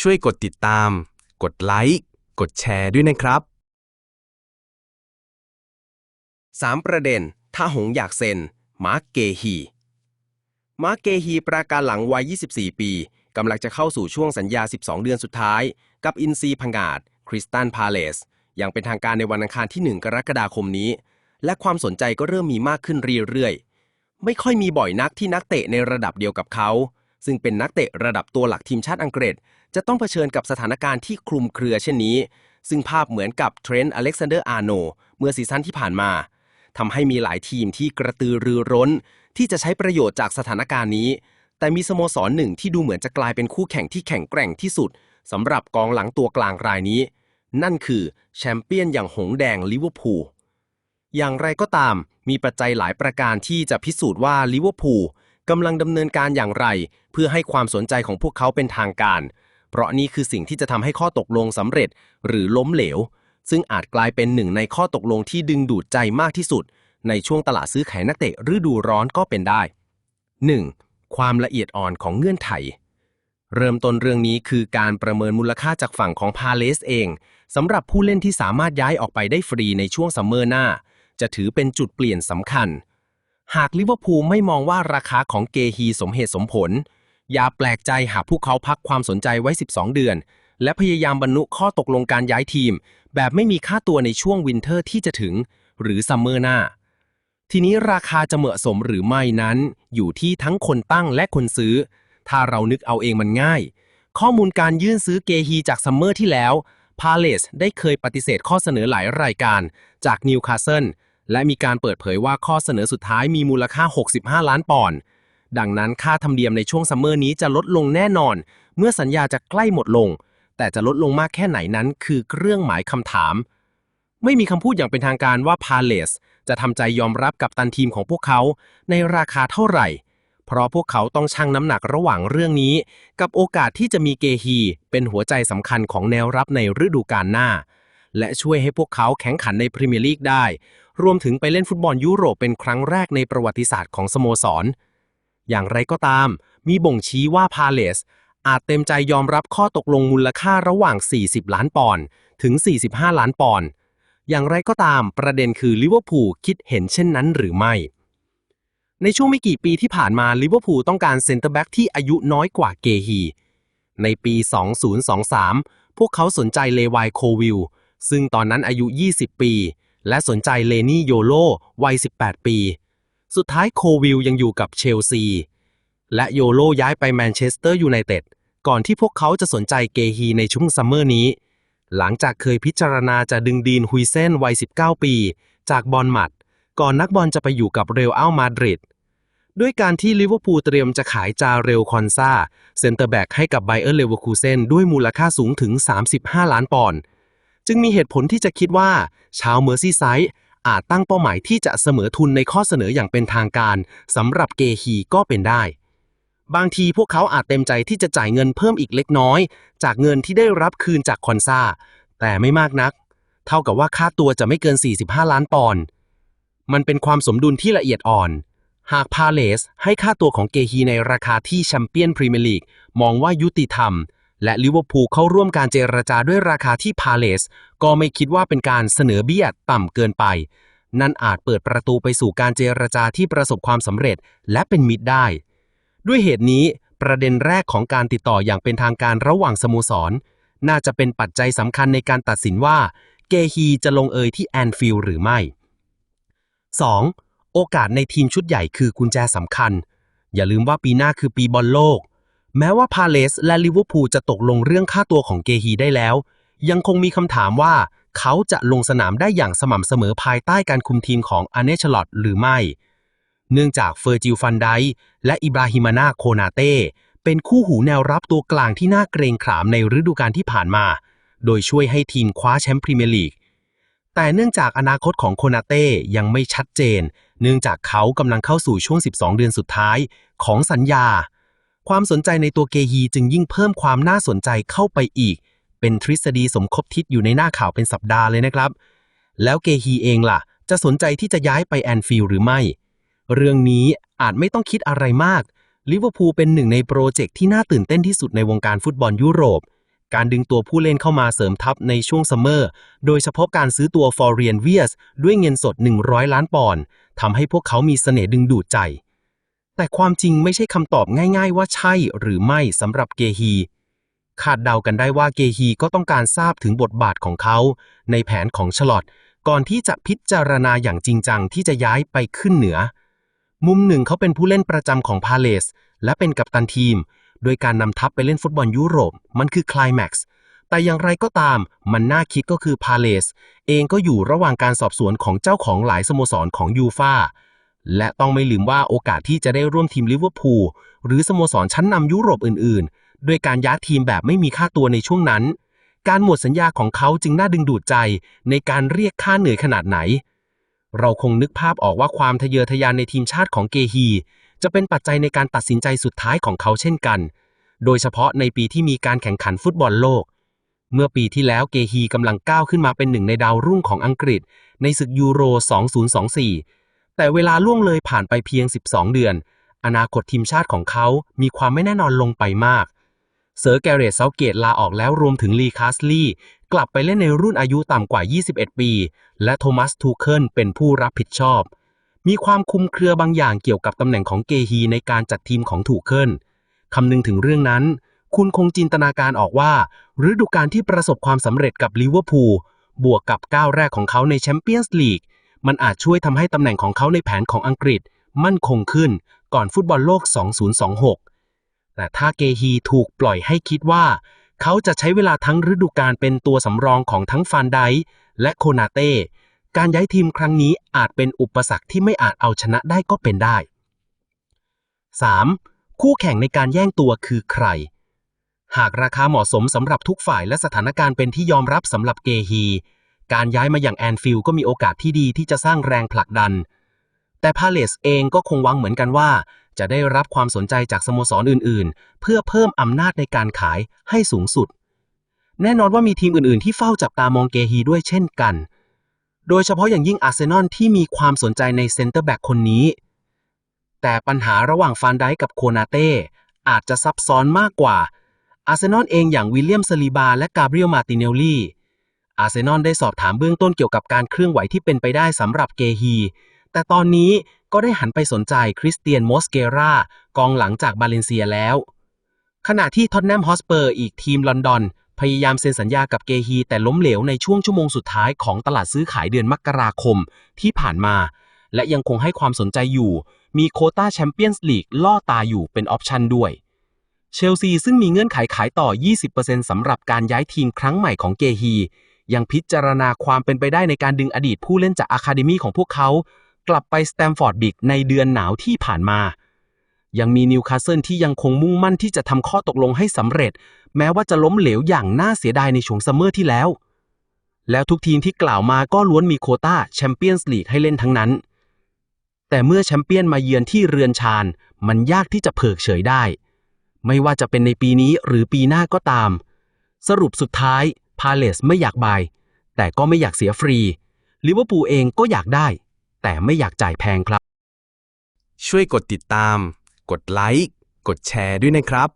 ช่วยกดติดตาม กดไลค์ กดแชร์ด้วยนะครับ 3 ประเด็น ถ้าหงอยากเซ็น มาร์กเกฮี มาร์กเกฮีประการหลังวัย 24 ปี กำลังจะเข้าสู่ช่วงสัญญา 12 เดือนสุดท้าย กับอินซีพังาดคริสตันพาเลส อย่างเป็นทางการในวันอังคารที่ 1 กรกฎาคมนี้ และความสนใจก็เริ่มมีมากขึ้นเรื่อยๆ ไม่ค่อยมีบ่อยนักที่นักเตะในระดับเดียวกับเขา ซึ่งเป็นนักเตะระดับตัวหลักทีมชาติอังกฤษ จะต้องเผชิญกับสถานการณ์ที่คลุมเครือเช่นนี้ ซึ่งภาพเหมือนกับเทรนต์อเล็กซานเดอร์อาร์โนเมื่อซีซั่นที่ผ่านมาทำให้มีหลายทีมที่กระตือรือร้น ที่จะใช้ประโยชน์จากสถานการณ์นี้ แต่มีสโมสรหนึ่งที่ดูเหมือนจะกลายเป็นคู่แข่งที่แข็งแกร่งที่สุดสำหรับกองหลังตัวกลางรายนี้ นั่นคือแชมเปี้ยนอย่างหงแดงลิเวอร์พูลอย่างไรก็ตาม มีปัจจัยหลายประการที่จะพิสูจน์ว่าลิเวอร์พูล กำลังดำเนินการอย่างไร เพื่อให้ความสนใจของพวกเขาเป็นทางการ เพราะนี่คือสิ่งที่จะทำให้ข้อตกลงสำเร็จหรือล้มเหลว ซึ่งอาจกลายเป็นหนึ่งในข้อตกลงที่ดึงดูดใจมากที่สุด ในช่วงตลาดซื้อขายนักเตะฤดูร้อนก็เป็นได้ 1. ความละเอียดอ่อนของเงื่อนไข เริ่มต้นเรื่องนี้คือการประเมินมูลค่าจากฝั่งของพาเลสเองสำหรับผู้เล่นที่สามารถย้ายออกไปได้ฟรีในช่วงซัมเมอร์หน้า จะถือเป็นจุดเปลี่ยนสำคัญ หากลิเวอร์พูลไม่มองว่าราคาของเกฮีสมเหตุสมผล อย่าแปลกใจหากพวกเขาพักความสนใจไว้ 12 เดือน และพยายามบรรลุข้อตกลงการย้ายทีม แบบไม่มีค่าตัวในช่วงวินเทอร์ที่จะถึง หรือซัมเมอร์หน้า ทีนี้ราคาจะเหมาะสมหรือไม่นั้น อยู่ที่ทั้งคนตั้งและคนซื้อ ถ้าเรานึกเอาเองมันง่าย ข้อมูลการยื่นซื้อเกฮีจากซัมเมอร์ที่แล้วพาเลสได้เคยปฏิเสธข้อเสนอหลายรายการจากนิวคาสเซิล และมีการเปิดเผยว่าข้อเสนอสุดท้ายมีมูลค่า 65 ล้านปอนด์ ดังนั้นค่าธรรมเนียมในช่วงซัมเมอร์นี้จะลดลงแน่นอน เมื่อสัญญาจะใกล้หมดลง แต่จะลดลงมากแค่ไหนนั้น คือเครื่องหมายคำถาม ไม่มีคำพูดอย่างเป็นทางการว่าพาเลสจะทำใจยอมรับกับตันทีมของพวกเขาในราคาเท่าไหร่ เพราะพวกเขาต้องชั่งน้ำหนักระหว่างเรื่องนี้ กับโอกาสที่จะมีเกฮีเป็นหัวใจสำคัญของแนวรับในฤดูกาลหน้า และช่วยให้พวกเขาแข่งขันในพรีเมียร์ลีกได้ รวมถึงไปเล่นฟุตบอลยุโรปเป็นครั้งแรกในประวัติศาสตร์ของสโมสร อย่างไรก็ตาม มีบ่งชี้ว่าพาเลสอาจเต็มใจยอมรับข้อตกลงมูลค่าระหว่าง 40 ล้านปอนด์ถึง 45 ล้านปอนด์อย่างไรก็ตามประเด็นคือลิเวอร์พูลคิดเห็นเช่นนั้นหรือไม่ ในช่วงไม่กี่ปีที่ผ่านมาลิเวอร์พูลต้องการเซนเตอร์แบ็กที่อายุน้อยกว่าเกฮีในปี 2023 พวกเขาสนใจเลวายโควิล ซึ่งตอนนั้นอายุ 20 ปี และสนใจเลนี่โยโลวัย 18 ปี สุดท้ายโควิลยังอยู่กับเชลซี และโยโลย้ายไปแมนเชสเตอร์ยูไนเต็ดก่อนที่พวกเขาจะสนใจเกฮีในช่วงซัมเมอร์นี้ หลังจากเคยพิจารณาจะดึงดีนฮุยเซนวัย 19 ปี จากบอลมัด ก่อนนักบอลจะไปอยู่กับเรอัลอัลมาดริดด้วยการที่ลิเวอร์พูลเตรียมจะขายจาเรลคอนซาเซนเตอร์แบ็กให้กับไบเออร์เลเวอร์คูเซนด้วยมูลค่าสูงถึง 35 ล้านปอนด์ จึงมีเหตุผลที่จะคิดว่า ชาวเมอร์ซีไซด์อาจตั้งเป้าหมายที่จะเสมอทุนในข้อเสนออย่างเป็นทางการสำหรับเกฮีก็เป็นได้ บางทีพวกเขาอาจเต็มใจที่จะจ่ายเงินเพิ่มอีกเล็กน้อย จากเงินที่ได้รับคืนจากคอนซาแต่ไม่มากนัก เท่ากับว่าค่าตัวจะไม่เกิน 45 ล้านปอนด์มันเป็นความสมดุลที่ละเอียดอ่อน หากพาเลสให้ค่าตัวของเกฮีในราคาที่แชมเปี้ยนพรีเมียร์ลีกมองว่ายุติธรรม และลิเวอร์พูลเข้าร่วมการเจรจาด้วยราคาที่พาเลส ก็ไม่คิดว่าเป็นการเสนอเบี้ยต่ำเกินไป นั่นอาจเปิดประตูไปสู่การเจรจาที่ประสบความสำเร็จและเป็นมิตรได้ ด้วยเหตุนี้ประเด็นแรกของการติดต่ออย่างเป็นทางการระหว่างสโมสร น่าจะเป็นปัจจัยสำคัญในการตัดสินว่าเกฮีจะลงเอยที่แอนฟิลด์หรือไม่ 2. โอกาสในทีมชุดใหญ่คือกุญแจสำคัญ อย่าลืมว่าปีหน้าคือปีบอลโลก แม้ว่าพาเลสและลิเวอร์พูลจะตกลงเรื่องค่าตัวของเกฮีได้แล้ว ยังคงมีคำถามว่าเขาจะลงสนามได้อย่างสม่ำเสมอภายใต้การคุมทีมของอเนชลอตหรือไม่ เนื่องจากเฟอร์จิลฟันไดและอิบราฮิมานาโคนาเต้เป็นคู่หูแนวรับตัวกลางที่น่าเกรงขามในฤดูกาลที่ผ่านมา โดยช่วยให้ทีมคว้าแชมป์พรีเมียร์ลีก แต่เนื่องจากอนาคตของโคนาเต้ยังไม่ชัดเจน เนื่องจากเขากำลังเข้าสู่ช่วง 12 เดือนสุดท้ายของสัญญา ความสนใจในตัวเกฮีจึงยิ่งเพิ่มความน่าสนใจเข้าไปอีก เป็นทฤษฎีสมคบทิศอยู่ในหน้าข่าวเป็นสัปดาห์เลยนะครับ แล้วเกฮีเองล่ะ จะสนใจที่จะย้ายไปแอนฟิลด์หรือไม่ เรื่องนี้อาจไม่ต้องคิดอะไรมากลิเวอร์พูลเป็นหนึ่งในโปรเจกต์ที่น่าตื่นเต้นที่สุดในวงการฟุตบอลยุโรป การดึงตัวผู้เล่นเข้ามาเสริมทัพในช่วงซัมเมอร์ โดยเฉพาะการซื้อตัวฟอร์เรียนเวียสด้วยเงินสด 100 ล้านปอนด์ทำให้พวกเขามีเสน่ห์ดึงดูดใจ แต่ความจริงไม่ใช่คำตอบง่าย ๆ ว่าใช่หรือไม่สำหรับเกฮี คาดเดากันได้ว่าเกฮีก็ต้องการทราบถึงบทบาทของเขา ในแผนของฉลอตก่อนที่จะพิจารณาอย่างจริงจังที่จะย้ายไปขึ้นเหนือ มุมหนึ่งเขาเป็นผู้เล่นประจำของพาเลสและเป็นกัปตันทีม โดยการนำทัพไปเล่นฟุตบอลยุโรป มันคือคลายแม็กซ์แต่อย่างไรก็ตาม มันน่าคิดก็คือพาเลสเองก็อยู่ระหว่างการสอบสวนของเจ้าของหลายสโมสรของยูฟา และต้องไม่ลืมว่าโอกาสที่จะได้ร่วมทีมลิเวอร์พูลหรือสโมสรชั้นนำยุโรปอื่นๆ ด้วยการย้ายทีมแบบไม่มีค่าตัวในช่วงนั้น การหมดสัญญาของเขาจึงน่าดึงดูดใจในการเรียกค่าเหนื่อยขนาดไหน เราคงนึกภาพออกว่าความทะเยอทะยานในทีมชาติของเกฮี จะเป็นปัจจัยในการตัดสินใจสุดท้ายของเขาเช่นกัน โดยเฉพาะในปีที่มีการแข่งขันฟุตบอลโลก เมื่อปีที่แล้วเกฮีกำลังก้าวขึ้นมาเป็นหนึ่งในดาวรุ่งของอังกฤษ ในศึกยูโร 2024 แต่เวลาล่วงเลยผ่านไปเพียง 12 เดือน อนาคตทีมชาติของเขา มีความไม่แน่นอนลงไปมาก เซอร์แกเรตเซาเกตลาออกแล้วรวมถึงลีคาสลีกลับไปเล่นในรุ่นอายุต่ำกว่า 21 ปี และโทมัสทูเคิลเป็นผู้รับผิดชอบ มีความคุมเครือบางอย่างเกี่ยวกับตำแหน่งของเกฮีในการจัดทีมของทูเคิลคำนึงถึงเรื่องนั้น คุณคงจินตนาการออกว่า ฤดูกาลที่ประสบความสำเร็จกับลิเวอร์พูลบวกกับก้าวแรกของเขาในแชมเปี้ยนส์ลีก มันอาจช่วยทำให้ตำแหน่งของเขาในแผนของอังกฤษมั่นคงขึ้นก่อนฟุตบอลโลก 2026 แต่ถ้าเกฮีถูกปล่อยให้คิดว่า เขาจะใช้เวลาทั้งฤดูกาลเป็นตัวสำรองของทั้งฟานไดและโคนาเต้ การย้ายทีมครั้งนี้อาจเป็นอุปสรรคที่ไม่อาจเอาชนะได้ก็เป็นได้ 3. คู่แข่งในการแย่งตัวคือใคร หากราคาเหมาะสมสำหรับทุกฝ่ายและสถานการณ์เป็นที่ยอมรับสำหรับเกฮี การย้ายมาอย่างแอนฟิลด์ก็มีโอกาสที่ดีที่จะสร้างแรงผลักดัน แต่พาเลสเองก็คงหวังเหมือนกันว่า จะได้รับความสนใจจากสโมสรอื่น ๆ เพื่อเพิ่มอำนาจในการขายให้สูงสุด แน่นอนว่ามีทีมอื่น ๆ ที่เฝ้าจับตามองเกฮีด้วยเช่นกัน โดยเฉพาะอย่างยิ่งอาร์เซนอลที่มีความสนใจในเซนเตอร์แบ็กคนนี้ แต่ปัญหาระหว่างฟานไดกับโคนาเต้อาจจะซับซ้อนมากกว่าอาร์เซนอลเองอย่างวิลเลียมสลีบาและกาเบรียลมาติเนลลี่ อาร์เซนอลได้สอบถามเบื้องต้นเกี่ยวกับการเคลื่อนไหวที่เป็นไปได้สำหรับเกฮี แต่ตอนนี้ก็ได้หันไปสนใจคริสเตียนมอสเกรากองหลังจากบาเลนเซียแล้ว ขณะที่ท็อตแนมฮอสเปอร์อีกทีมลอนดอน พยายามเซ็นสัญญากับเกฮี แต่ล้มเหลวในช่วงชั่วโมงสุดท้ายของตลาดซื้อขายเดือนมกราคมที่ผ่านมา และยังคงให้ความสนใจอยู่ มีโคต้าแชมเปี้ยนส์ลีกล่อตาอยู่เป็นออปชันด้วยเชลซีซึ่งมีเงื่อนไขขายต่อ 20%สำหรับการย้ายทีมครั้งใหม่ของเกฮี ยังพิจารณาความเป็นไปได้ในการดึงอดีตผู้เล่นจากอะคาเดมีของพวกเขา กลับไปสแตมฟอร์ดบิกในเดือนหนาวที่ผ่านมา ยังมีนิวคาสเซิลที่ยังคงมุ่งมั่นที่จะทำข้อตกลงให้สำเร็จ แม้ว่าจะล้มเหลวอย่างน่าเสียดายในช่วงซัมเมอร์ที่แล้ว แล้วทุกทีมที่กล่าวมาก็ล้วนมีโคต้าแชมเปี้ยนส์ลีกให้เล่นทั้งนั้น แต่เมื่อแชมเปี้ยนมาเยือนที่เรือนชานมันยากที่จะเพิกเฉยได้ ไม่ว่าจะเป็นในปีนี้หรือปีหน้าก็ตาม สรุปสุดท้าย พาเลสไม่อยากบาย แต่ก็ไม่อยากเสียฟรีลิเวอร์พูลเองก็อยากได้ แต่ไม่อยากจ่ายแพงครับ ช่วยกดติดตาม กดไลค์ กดแชร์ด้วยนะครับ